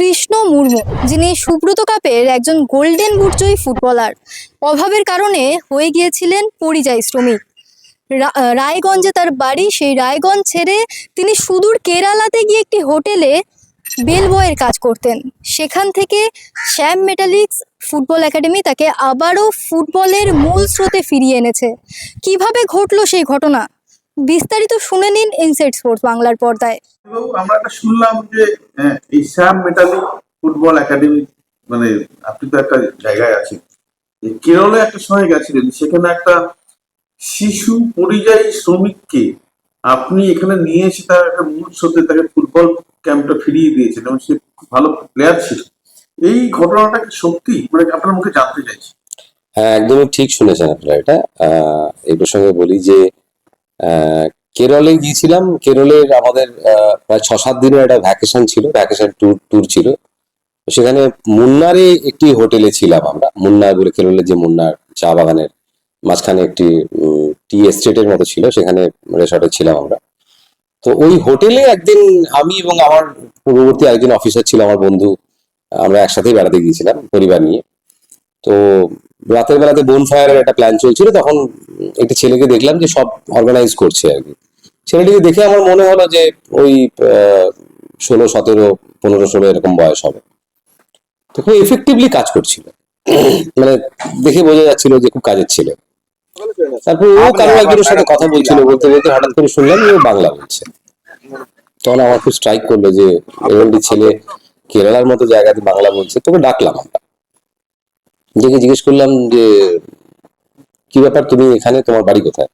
কৃষ্ণ মুর্মু, যিনি সুব্রত কাপের একজন গোল্ডেন বুটজয়ী ফুটবলার। অভাবের কারণে হয়ে গিয়েছিলেন পরিযায়ী শ্রমিক। রায়গঞ্জে তার বাড়ি, সেই রায়গঞ্জ ছেড়ে তিনি সুদূর কেরালাতে গিয়ে একটি হোটেলে বেল বয়ের কাজ করতেন। সেখান থেকে শ্যাম মেটালিক্স ফুটবল একাডেমি তাকে আবারও ফুটবলের মূল স্রোতে ফিরিয়ে এনেছে। কীভাবে ঘটলো সেই ঘটনা? বিস্তারিত শুনে নিন ইনসাইড স্পোর্টস বাংলার পর্দায়। বাবু, আমরা একটা শুনলাম যে আহ, এই শ্যাম মেটালিক ফুটবল একাডেমি মানে আপনি তো একটা জায়গায় আছেন। এই কেরলে একটা সময় গেছিলেন সেখানে একটা শিশু পরিযায়ী শ্রমিককে আপনি এখানে নিয়ে এসে তার একটা মূল স্রোতে তাকে ফুটবল ক্যাম্পটা ফিরিয়ে দিয়েছেন এবং সে খুব ভালো প্লেয়ার ছিল। এই ঘটনাটা কি সত্যি? মানে আপনার মুখে জানতে চাইছি। হ্যাঁ একদমই ঠিক শুনেছেন আপনারা এটা। আহ, এই প্রসঙ্গে বলি যে কেরলে গিয়েছিলাম। কেরলের আমাদের প্রায় ছ সাত দিনের একটা ভ্যাকেশন ছিল ভ্যাকেশন ট্যুর ট্যুর ছিল। সেখানে মুন্নারে একটি হোটেলে ছিলাম আমরা। মুন্নার বলে কেরলের যে মুন্নার চা বাগানের মাঝখানে একটি টি এস্টেটের মতো ছিল, সেখানে রেসর্টে ছিলাম আমরা। তো ওই হোটেলে একদিন আমি এবং আমার পূর্ববর্তী একজন অফিসার ছিল, আমার বন্ধু, আমরা একসাথেই বেড়াতে গিয়েছিলাম, পরিবার নিয়ে। তো রাতের বেলাতে বোন ফায়ারের একটা প্ল্যান চলছিল তখন একটি ছেলেকে দেখলাম যে সব অর্গানাইজ করছে আর কি। ছেলেটিকে দেখে আমার মনে হলো যে ওই ষোলো সতেরো পনেরো ষোলো এরকম বয়স হবে। তো খুব এফেক্টিভলি কাজ করছিল। মানে দেখে বোঝা যাচ্ছিল যে খুব কাজের ছেলে। তারপর ও কারও একজনের সাথে কথা বলছিল বলতে বলতে হঠাৎ করে শুনলাম যে ও বাংলা বলছে। তখন আমার খুব স্ট্রাইক করল যে এরকম ছেলে কেরালার মতো জায়গাতে বাংলা বলছে তোকে ডাকলাম আমরা। ডেকে জিজ্ঞেস করলাম যে, কি ব্যাপার? তুমি এখানে? তোমার বাড়ি কোথায়?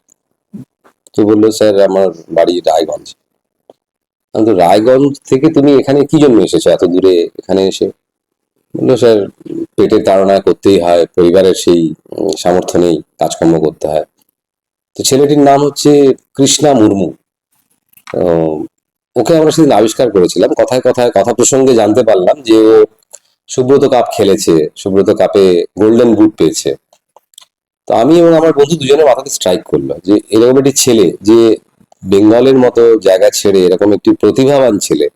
তো বলল, স্যার, আমার বাড়ি রায়গঞ্জ। তো রায়গঞ্জ থেকে তুমি এখানে কি জন্য এসেছ এত দূরে এখানে এসে? বলল, স্যার, পেটের তাড়না করতেই হয়, পরিবারের সেই সামর্থ্য নেই, কাজকর্ম করতে হয়। তো ছেলেটির নাম হচ্ছে কৃষ্ণা মুর্মু। ওকে আমরা সেদিন আবিষ্কার করেছিলাম। কথায় কথায়, কথা প্রসঙ্গে জানতে পারলাম যে ও সুব্রত কাপ খেলেছে, সুব্রত কাপে গোল্ডেন বুট পেয়েছে। তো আমি এবং আমার বন্ধু দুজনের মাথাতে স্ট্রাইক করল যে, এরকম একটি ছেলে যে বেঙ্গলের মতো জায়গা ছেড়ে এরকম একটি প্রতিভাবান ছেলে,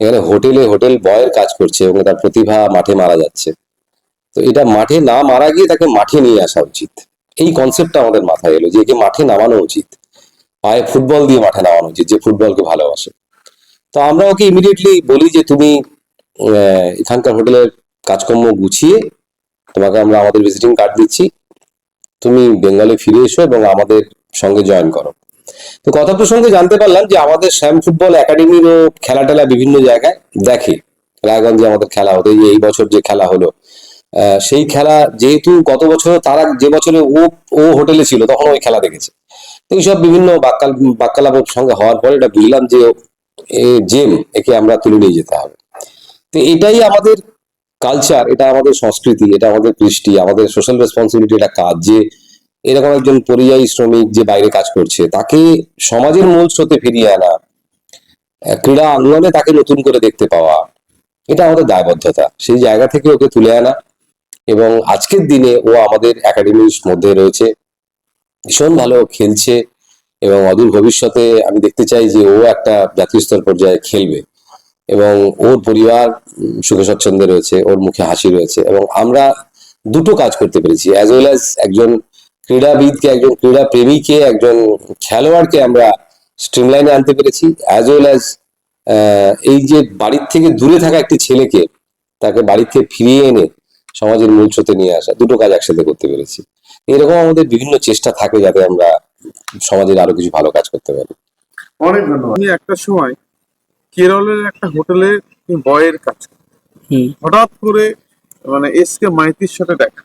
এখানে হোটেলে হোটেল বয়ের কাজ করছে এবং তার প্রতিভা মাঠে মারা যাচ্ছে। তো এটা মাঠে না মারা গিয়ে তাকে মাঠে নিয়ে আসা উচিত। এই কনসেপ্টটা আমাদের মাথায় এলো যে একে মাঠে নামানো উচিত। পায়ে ফুটবল দিয়ে মাঠে নামানো উচিত, যে ফুটবলকে ভালোবাসে। তো আমরা ওকে ইমিডিয়েটলি বলি যে, তুমি এখানকার হোটেলের কাজকর্ম গুছিয়ে তোমাকে আমরা আমাদের ভিজিটিং কার্ড দিচ্ছি। তুমি বেঙ্গলে ফিরে এসো এবং আমাদের সঙ্গে জয়েন করো। তো কথা প্রসঙ্গে জানতে পারলাম যে আমাদের শ্যাম ফুটবল একাডেমিরও খেলা টেলা বিভিন্ন জায়গায় দেখে। রায়গঞ্জে আমাদের খেলা হতো, এই বছর যে খেলা হলো। সেই খেলা যেহেতু গত বছর তারা যে বছরে ও ও হোটেলে ছিল তখন ওই খেলা দেখেছে। এইসব বিভিন্ন বাক্যাল, বাক্যালাপের সঙ্গে হওয়ার পরে এটা বুঝলাম যে জেম একে আমরা তুলে নিয়ে যেতে হবে। তো এটাই আমাদের কালচার এটা আমাদের সংস্কৃতি, এটা আমাদের কৃষ্টি, আমাদের সোশ্যাল রেসপন্সিবিলিটি একটা কাজ। যে এরকম একজন পরিযায়ী শ্রমিক যে বাইরে কাজ করছে, তাকে সমাজের মূল স্রোতে ফিরিয়ে আনা ক্রীড়া আন্দোলনে তাকে নতুন করে দেখতে পাওয়া, এটা আমাদের দায়বদ্ধতা। সেই জায়গা থেকে ওকে তুলে আনা এবং আজকের দিনে ও আমাদের একাডেমির মধ্যে রয়েছে। ভীষণ ভালো খেলছে এবং অদূর ভবিষ্যতে আমি দেখতে চাই যে ও একটা জাতীয় স্তর পর্যায়ে খেলবে। এবং ওর পরিবার সুখে স্বচ্ছন্দে রয়েছে ওর মুখে হাসি রয়েছে এবং আমরা দুটো কাজ করতে পেরেছি। অ্যাজ ওয়েল অ্যাজ একজন ক্রীড়াবিদকে একজন ক্রীড়া প্রেমীকে একজন খেলোয়াড়কে আমরা স্ট্রিমলাইনে আনতে পেরেছি। অ্যাজ ওয়েল অ্যাজ এই যে বাড়ির থেকে দূরে থাকা একটি ছেলেকে তাকে বাড়ির থেকে ফিরিয়ে এনে সমাজের মূল স্রোতে নিয়ে আসা দুটো কাজ একসাথে করতে পেরেছি। এরকম আমাদের বিভিন্ন চেষ্টা থাকে যাতে আমরা সমাজের আরও কিছু ভালো কাজ করতে পারি। অনেক ধন্যবাদ। একটা সময় কেরলের একটা হোটেলে বয়ের কাজ। হঠাৎ করে মানে এস কে মাইতির সাথে দেখা।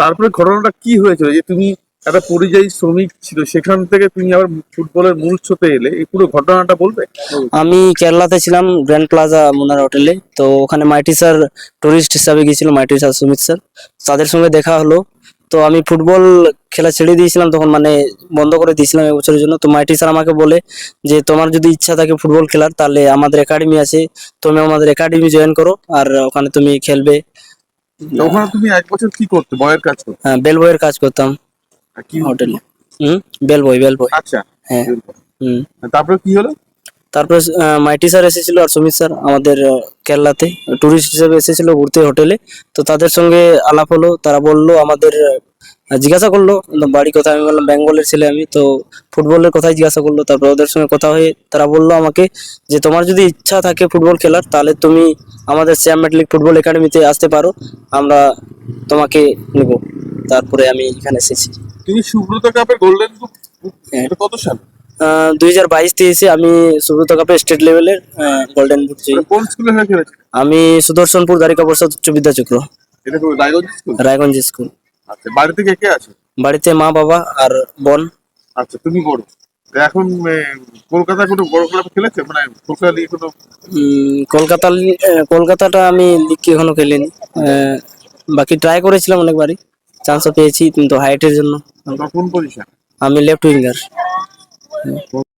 তারপরে ঘটনাটা কি হয়েছিল? যে তুমি একটা পরিযায়ী শ্রমিক ছিল সেখান থেকে তুমি আবার ফুটবলের মূল স্রোতে এলে এই পুরো ঘটনাটা বলবে? আমি কেরালাতে ছিলাম গ্র্যান্ড প্লাজা মুনার হোটেলে। তো ওখানে মাইটি স্যার টুরিস্ট হিসাবে গিয়েছিল মাইটি স্যার সুমিত স্যার। তাদের সঙ্গে দেখা হলো। তো আমি ফুটবল খেলা ছেড়ে দিয়েছিলাম তখন মানে বন্ধ করে দিয়েছিলাম এক বছরের জন্য। তো মাইটি স্যার আমাকে বলে যে তোমার যদি ইচ্ছা থাকে ফুটবল খেলার তাহলে আমাদের একাডেমি আছে। তুমি আমাদের একাডেমি জয়েন করো আর ওখানে তুমি খেলবে। ওখানে তুমি এক বছর কি করতে? বয়ের কাজ করতে? হ্যাঁ বেল বয়ের কাজ করতাম কি হোটেলে। হুম? বেল বয় বেল বয় আচ্ছা হ্যাঁ। হুম। তারপরে কি হলো? তারপরে মাইটি স্যার এসেছিল আর সুমিত স্যার আমাদের কেরলাতে। টুরিস্ট হিসেবে এসেছিল ঘুরতে হোটেলে তো তাদের সঙ্গে আলাপ হলো তারা বলল আমাদের জিজ্ঞাসা করল বাড়ি কোথায় আমি বললাম বেঙ্গলের ছেলে আমি। তো ফুটবলের কথাই জিজ্ঞাসা করল তারপর ওদের সঙ্গে কথা হয়ে তারা বলল আমাকে যে তোমার যদি ইচ্ছা থাকে ফুটবল খেলার তাহলে তুমি আমাদের শ্যাম মেটালিক ফুটবল একাডেমিতে আসতে পারো। আমরা তোমাকে নেব। তারপরে আমি এখানে এসেছি। তুমি সুব্রত কাপের গোল্ডেন হ্যাঁ। কত সাল? দুই হাজার বাইশ তেইশে আমি সুব্রত কাপে স্টেট লেভেলের গোল্ডেন বুট কোন স্কুলে আমি সুদর্শনপুর দ্বারিকা প্রসাদ উচ্চ বিদ্যাচক্র এটা কি রায়গঞ্জ স্কুল রায়গঞ্জ স্কুল আচ্ছা বাড়িতে কে কে আছে? বাড়িতে মা বাবা আর বোন। আচ্ছা তুমি বড়। এখন কলকাতা কোনো বড় ক্লাব খেলেছে? মানে কলকাতা লিগে কোনো কলকাতা কলকাতাটা আমি লিগ এখনও খেলিনি। বাকি ট্রাই করেছিলাম অনেকবারই। চান্সও পেয়েছি কিন্তু হাইটের জন্য। কোন পজিশন আমি লেফট উইঙ্গার Né?